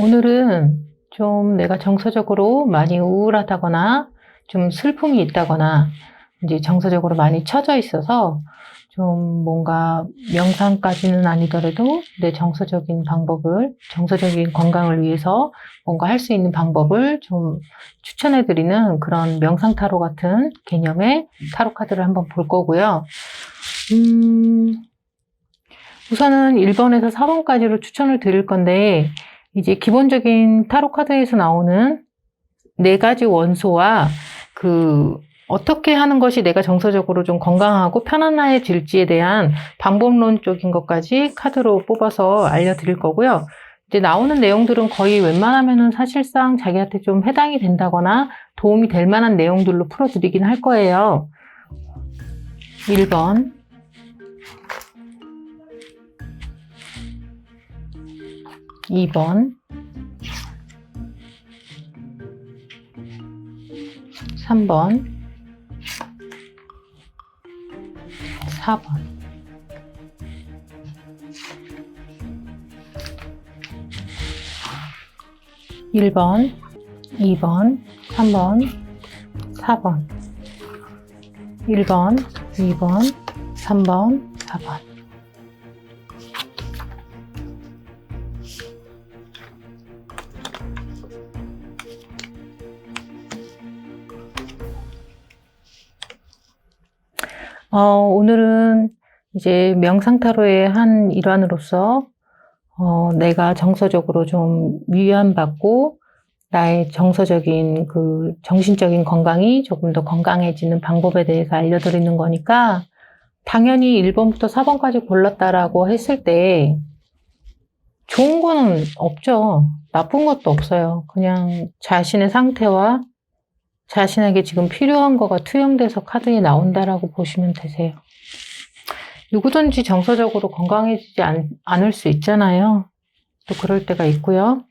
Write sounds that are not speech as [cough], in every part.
오늘은 좀 내가 정서적으로 많이 우울하다거나 좀 슬픔이 있다거나 이제 정서적으로 많이 처져 있어서 좀 뭔가 명상까지는 아니더라도 내 정서적인 방법을, 정서적인 건강을 위해서 뭔가 할 수 있는 방법을 좀 추천해 드리는 그런 명상 타로 같은 개념의 타로 카드를 한번 볼 거고요. 음, 우선은 1번에서 4번까지로 추천을 드릴 건데, 이제 기본적인 타로 카드에서 나오는 네 가지 원소와 그 어떻게 하는 것이 내가 정서적으로 좀 건강하고 편안해질지에 대한 방법론적인 것까지 카드로 뽑아서 알려드릴 거고요. 이제 나오는 내용들은 거의 웬만하면은 사실상 자기한테 좀 해당이 된다거나 도움이 될 만한 내용들로 풀어드리긴 할 거예요. 1번. 2번. 3번. 4번. 1번, 2번, 3번, 4번. 1번, 2번, 3번, 4번. 어, 오늘은 이제 명상타로의 한 일환으로서 어, 내가 정서적으로 좀 위안받고 나의 정서적인 그 정신적인 건강이 조금 더 건강해지는 방법에 대해서 알려드리는 거니까 당연히 1번부터 4번까지 골랐다라고 했을 때 좋은 거는 없죠. 나쁜 것도 없어요. 그냥 자신의 상태와 자신에게 지금 필요한 거가 투영돼서 카드에 나온다라고 보시면 되세요. 누구든지 정서적으로 건강해지지 않, 않을 수 있잖아요. 또 그럴 때가 있고요.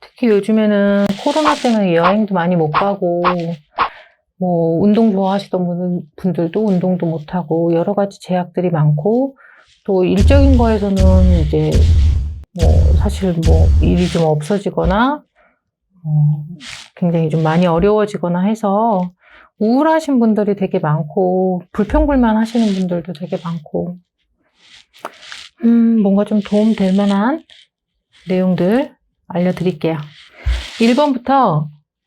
특히 요즘에는 코로나 때문에 여행도 많이 못 가고, 뭐, 운동 좋아하시던 분- 분들도 운동도 못 하고, 여러 가지 제약들이 많고, 또 일적인 거에서는 이제, 뭐, 사실 뭐, 일이 좀 없어지거나, 어, 굉장히 좀 많이 어려워지거나 해서, 우울하신 분들이 되게 많고, 불평불만 하시는 분들도 되게 많고, 음, 뭔가 좀 도움 될 만한 내용들 알려드릴게요. 1번부터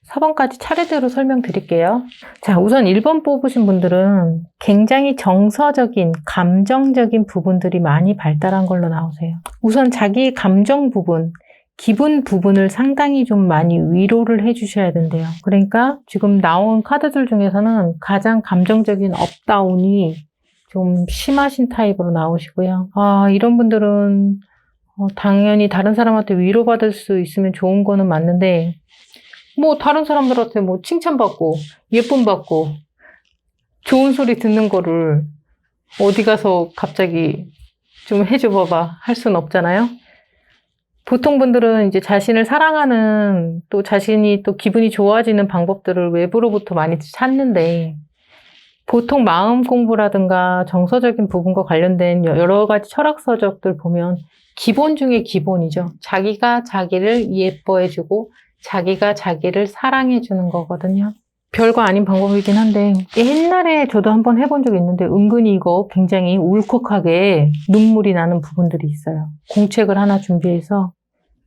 4번까지 차례대로 설명드릴게요. 자, 우선 1번 뽑으신 분들은 굉장히 정서적인, 감정적인 부분들이 많이 발달한 걸로 나오세요. 우선 자기 감정 부분, 기분 부분을 상당히 좀 많이 위로를 해주셔야 된대요. 그러니까 지금 나온 카드들 중에서는 가장 감정적인 업다운이 좀 심하신 타입으로 나오시고요. 아, 이런 분들은 어, 당연히 다른 사람한테 위로받을 수 있으면 좋은 거는 맞는데, 뭐, 다른 사람들한테 뭐, 칭찬받고, 예쁨받고, 좋은 소리 듣는 거를 어디 가서 갑자기 좀 해줘 봐봐 할 수는 없잖아요. 보통 분들은 이제 자신을 사랑하는 또 자신이 또 기분이 좋아지는 방법들을 외부로부터 많이 찾는데, 보통 마음 공부라든가 정서적인 부분과 관련된 여러 가지 철학서적들 보면 기본 중에 기본이죠. 자기가 자기를 예뻐해주고 자기가 자기를 사랑해주는 거거든요. 별거 아닌 방법이긴 한데 옛날에 저도 한번 해본 적이 있는데 은근히 이거 굉장히 울컥하게 눈물이 나는 부분들이 있어요. 공책을 하나 준비해서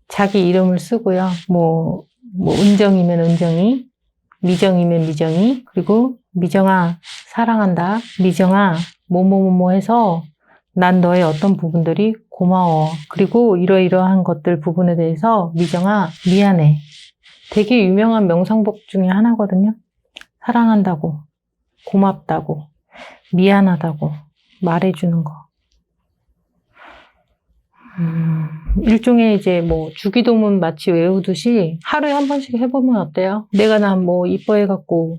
자기 이름을 쓰고요. 뭐, 뭐 은정이면 은정이, 미정이면 미정이, 그리고 미정아 사랑한다. 미정아 뭐뭐뭐뭐 해서 난 너의 어떤 부분들이 고마워. 그리고 이러이러한 것들 부분에 대해서 미정아 미안해. 되게 유명한 명상법 중에 하나거든요. 사랑한다고, 고맙다고, 미안하다고 말해주는 거. 음, 일종의 이제 뭐 주기도문 마치 외우듯이 하루에 한 번씩 해보면 어때요? 내가 난 뭐 이뻐해갖고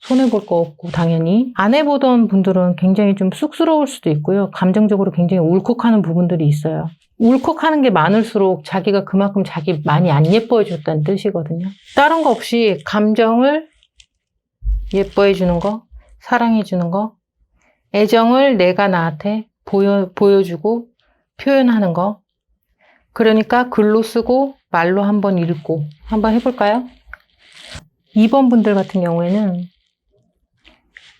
손해볼 거 없고 당연히 안 해보던 분들은 굉장히 좀 쑥스러울 수도 있고요. 감정적으로 굉장히 울컥하는 부분들이 있어요. 울컥하는 게 많을수록 자기가 그만큼 자기 많이 안 예뻐해 줬다는 뜻이거든요. 다른 거 없이 감정을 예뻐해 주는 거, 사랑해 주는 거, 애정을 내가 나한테 보여, 보여주고 표현하는 거. 그러니까 글로 쓰고 말로 한번 읽고 한번 해볼까요? 2번 분들 같은 경우에는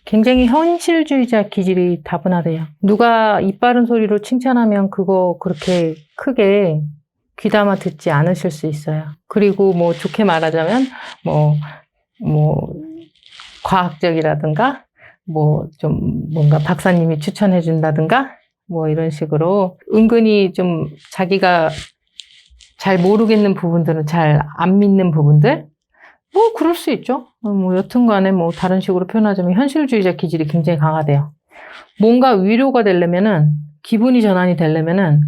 굉장히 현실주의자 기질이 다분하대요. 누가 입 바른 소리로 칭찬하면 그거 그렇게 크게 귀담아 듣지 않으실 수 있어요. 그리고 뭐 좋게 말하자면 뭐, 뭐, 과학적이라든가 뭐 좀 뭔가 박사님이 추천해 준다든가 뭐 이런 식으로 은근히 좀 자기가 잘 모르겠는 부분들은 잘 안 믿는 부분들 뭐 그럴 수 있죠. 어, 뭐 여튼간에 뭐 다른 식으로 표현하자면 현실주의자 기질이 굉장히 강하대요. 뭔가 위로가 되려면은 기분이 전환이 되려면은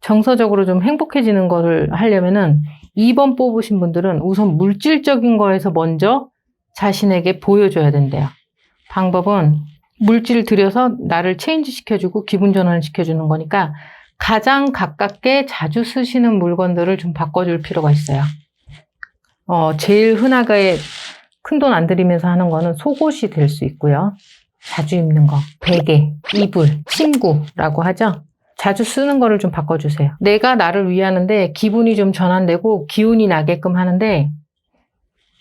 정서적으로 좀 행복해지는 거를 하려면은 2번 뽑으신 분들은 우선 물질적인 거에서 먼저 자신에게 보여줘야 된대요. 방법은 물질을 들여서 나를 체인지 시켜주고 기분 전환을 시켜주는 거니까 가장 가깝게 자주 쓰시는 물건들을 좀 바꿔줄 필요가 있어요. 어, 제일 흔하게 큰 돈 안 들이면서 하는 거는 속옷이 될 수 있고요. 자주 입는 거, 베개, 이불, 침구라고 하죠. 자주 쓰는 거를 좀 바꿔주세요. 내가 나를 위하는데 기분이 좀 전환되고 기운이 나게끔 하는데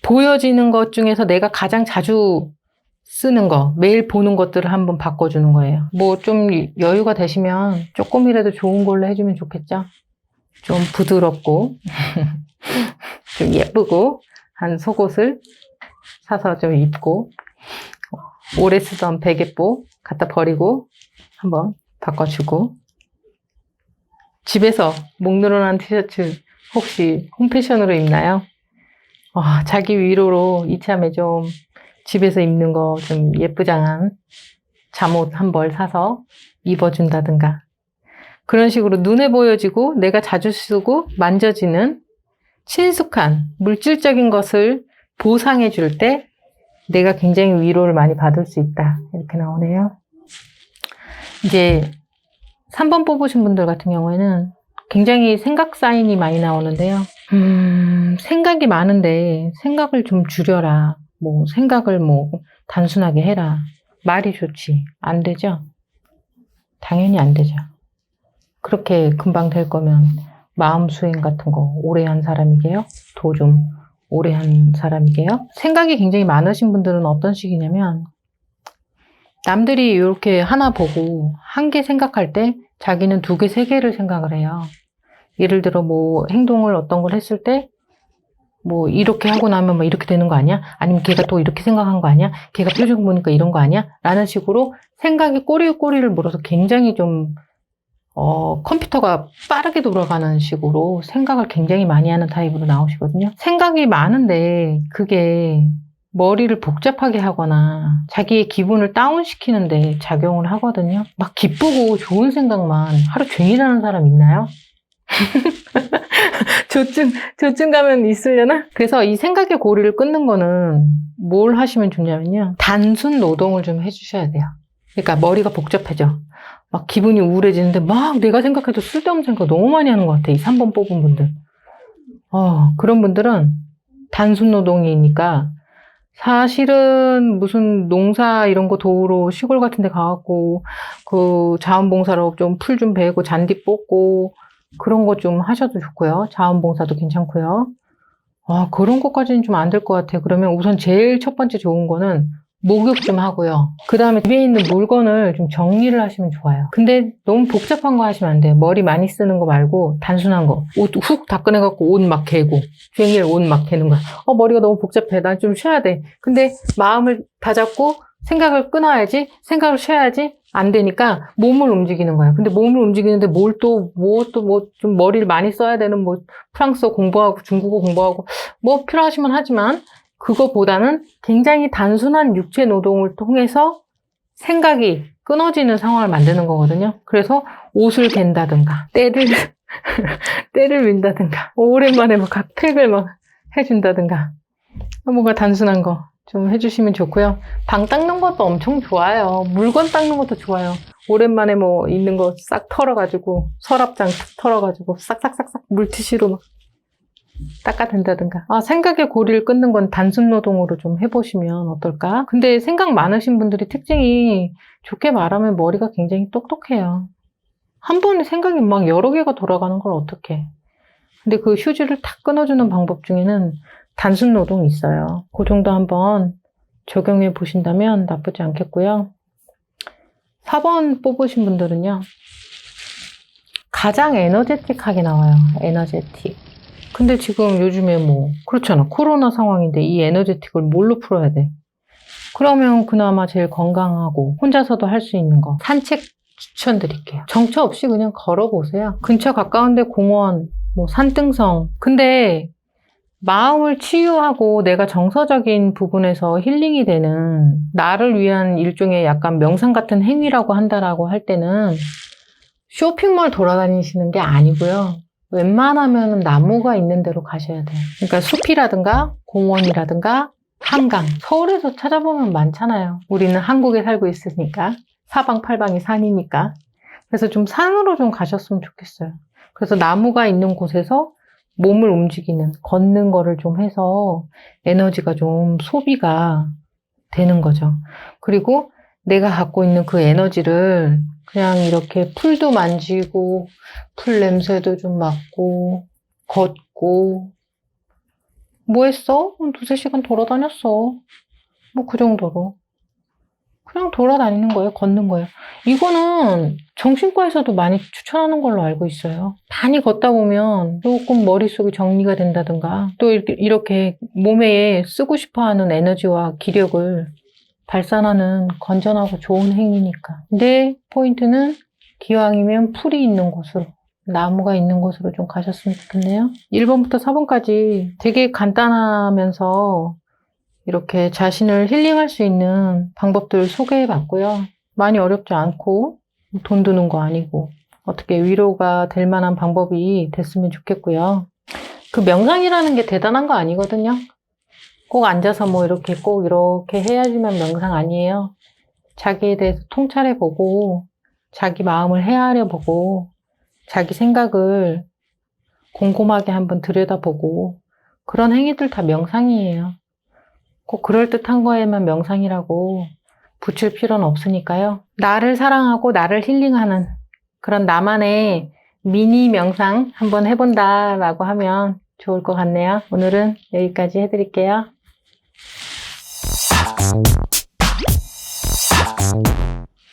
보여지는 것 중에서 내가 가장 자주 쓰는 거, 매일 보는 것들을 한번 바꿔주는 거예요. 뭐 좀 여유가 되시면 조금이라도 좋은 걸로 해주면 좋겠죠? 좀 부드럽고, [laughs] 좀 예쁘고, 한 속옷을 사서 좀 입고, 오래 쓰던 베개뽀 갖다 버리고, 한번 바꿔주고, 집에서 목 늘어난 티셔츠 혹시 홈패션으로 입나요? 아, 자기 위로로 이참에 좀 집에서 입는 거 좀 예쁘장한 잠옷 한 벌 사서 입어준다든가. 그런 식으로 눈에 보여지고 내가 자주 쓰고 만져지는 친숙한 물질적인 것을 보상해 줄 때 내가 굉장히 위로를 많이 받을 수 있다. 이렇게 나오네요. 이제 3번 뽑으신 분들 같은 경우에는 굉장히 생각 사인이 많이 나오는데요. 음, 생각이 많은데 생각을 좀 줄여라. 뭐 생각을 뭐 단순하게 해라. 말이 좋지. 안 되죠? 당연히 안 되죠. 그렇게 금방 될 거면 마음 수행 같은 거 오래 한 사람이게요? 도 좀 오래 한 사람이게요? 생각이 굉장히 많으신 분들은 어떤 식이냐면 남들이 이렇게 하나 보고 한 개 생각할 때 자기는 두 개, 세 개를 생각을 해요. 예를 들어 뭐 행동을 어떤 걸 했을 때 뭐 이렇게 하고 나면 뭐 이렇게 되는 거 아니야? 아니면 걔가 또 이렇게 생각한 거 아니야? 걔가 표정 보니까 이런 거 아니야? 라는 식으로 생각이 꼬리에 꼬리를 물어서 굉장히 좀 어, 컴퓨터가 빠르게 돌아가는 식으로 생각을 굉장히 많이 하는 타입으로 나오시거든요. 생각이 많은데 그게 머리를 복잡하게 하거나 자기의 기분을 다운시키는데 작용을 하거든요. 막 기쁘고 좋은 생각만 하루 종일 하는 사람 있나요? [laughs] 조증, 조증 가면 있으려나? 그래서 이 생각의 고리를 끊는 거는 뭘 하시면 좋냐면요. 단순 노동을 좀 해주셔야 돼요. 그러니까 머리가 복잡해져. 막 기분이 우울해지는데 막 내가 생각해도 쓸데없는 생각 너무 많이 하는 것 같아. 이 3번 뽑은 분들. 어, 그런 분들은 단순 노동이니까 사실은 무슨 농사 이런 거 도우러 시골 같은 데 가갖고 그 자원봉사로 좀 풀 좀 베고 잔디 뽑고 그런 거 좀 하셔도 좋고요. 자원봉사도 괜찮고요. 아, 그런 것까지는 좀 안 될 것 같아요. 그러면 우선 제일 첫 번째 좋은 거는 목욕 좀 하고요. 그 다음에 집에 있는 물건을 좀 정리를 하시면 좋아요. 근데 너무 복잡한 거 하시면 안 돼요. 머리 많이 쓰는 거 말고 단순한 거. 옷 훅 닦아내갖고 옷 막 개고. 종일 옷 막 개는 거야. 어, 머리가 너무 복잡해. 난 좀 쉬어야 돼. 근데 마음을 다잡고 생각을 끊어야지. 생각을 쉬어야지. 안 되니까 몸을 움직이는 거야. 근데 몸을 움직이는데 뭘 또, 뭐 또 뭐 좀 머리를 많이 써야 되는 뭐 프랑스어 공부하고 중국어 공부하고 뭐 필요하시면 하지만 그거보다는 굉장히 단순한 육체 노동을 통해서 생각이 끊어지는 상황을 만드는 거거든요. 그래서 옷을 갠다든가, 때를, [laughs] 때를 민다든가, 오랜만에 막 각팩을 막 해준다든가, 뭔가 단순한 거 좀 해주시면 좋고요. 방 닦는 것도 엄청 좋아요. 물건 닦는 것도 좋아요. 오랜만에 뭐 있는 거 싹 털어가지고, 서랍장 털어가지고, 싹싹싹싹 물티슈로 막 닦아댄다든가. 아, 생각의 고리를 끊는 건 단순 노동으로 좀 해보시면 어떨까? 근데 생각 많으신 분들이 특징이 좋게 말하면 머리가 굉장히 똑똑해요. 한 번에 생각이 막 여러 개가 돌아가는 걸 어떻게. 근데 그 휴지를 탁 끊어주는 방법 중에는 단순 노동이 있어요. 그 정도 한번 적용해 보신다면 나쁘지 않겠고요. 4번 뽑으신 분들은요. 가장 에너제틱하게 나와요. 에너제틱. 근데 지금 요즘에 뭐 그렇잖아. 코로나 상황인데 이 에너제틱을 뭘로 풀어야 돼? 그러면 그나마 제일 건강하고 혼자서도 할 수 있는 거 산책 추천드릴게요. 정처 없이 그냥 걸어보세요. 근처 가까운데 공원, 뭐 산등성. 근데 마음을 치유하고 내가 정서적인 부분에서 힐링이 되는 나를 위한 일종의 약간 명상 같은 행위라고 한다라고 할 때는 쇼핑몰 돌아다니시는 게 아니고요. 웬만하면 나무가 있는 데로 가셔야 돼요. 그러니까 숲이라든가 공원이라든가 한강. 서울에서 찾아보면 많잖아요. 우리는 한국에 살고 있으니까. 사방팔방이 산이니까. 그래서 좀 산으로 좀 가셨으면 좋겠어요. 그래서 나무가 있는 곳에서 몸을 움직이는, 걷는 거를 좀 해서 에너지가 좀 소비가 되는 거죠. 그리고 내가 갖고 있는 그 에너지를 그냥 이렇게 풀도 만지고, 풀 냄새도 좀 맡고, 걷고, 뭐 했어? 한 두세 시간 돌아다녔어. 뭐 그 정도로. 그냥 돌아다니는 거예요. 걷는 거예요. 이거는 정신과에서도 많이 추천하는 걸로 알고 있어요. 많이 걷다 보면 조금 머릿속이 정리가 된다든가 또 이렇게, 이렇게 몸에 쓰고 싶어 하는 에너지와 기력을 발산하는 건전하고 좋은 행위니까. 근데 포인트는 기왕이면 풀이 있는 곳으로 나무가 있는 곳으로 좀 가셨으면 좋겠네요. 1번부터 4번까지 되게 간단하면서 이렇게 자신을 힐링할 수 있는 방법들을 소개해 봤고요. 많이 어렵지 않고 돈 드는 거 아니고 어떻게 위로가 될 만한 방법이 됐으면 좋겠고요. 그 명상이라는 게 대단한 거 아니거든요. 꼭 앉아서 뭐 이렇게 꼭 이렇게 해야지만 명상 아니에요. 자기에 대해서 통찰해 보고 자기 마음을 헤아려 보고 자기 생각을 곰곰하게 한번 들여다보고 그런 행위들 다 명상이에요. 꼭 그럴듯한 거에만 명상이라고 붙일 필요는 없으니까요. 나를 사랑하고 나를 힐링하는 그런 나만의 미니 명상 한번 해본다 라고 하면 좋을 것 같네요. 오늘은 여기까지 해드릴게요.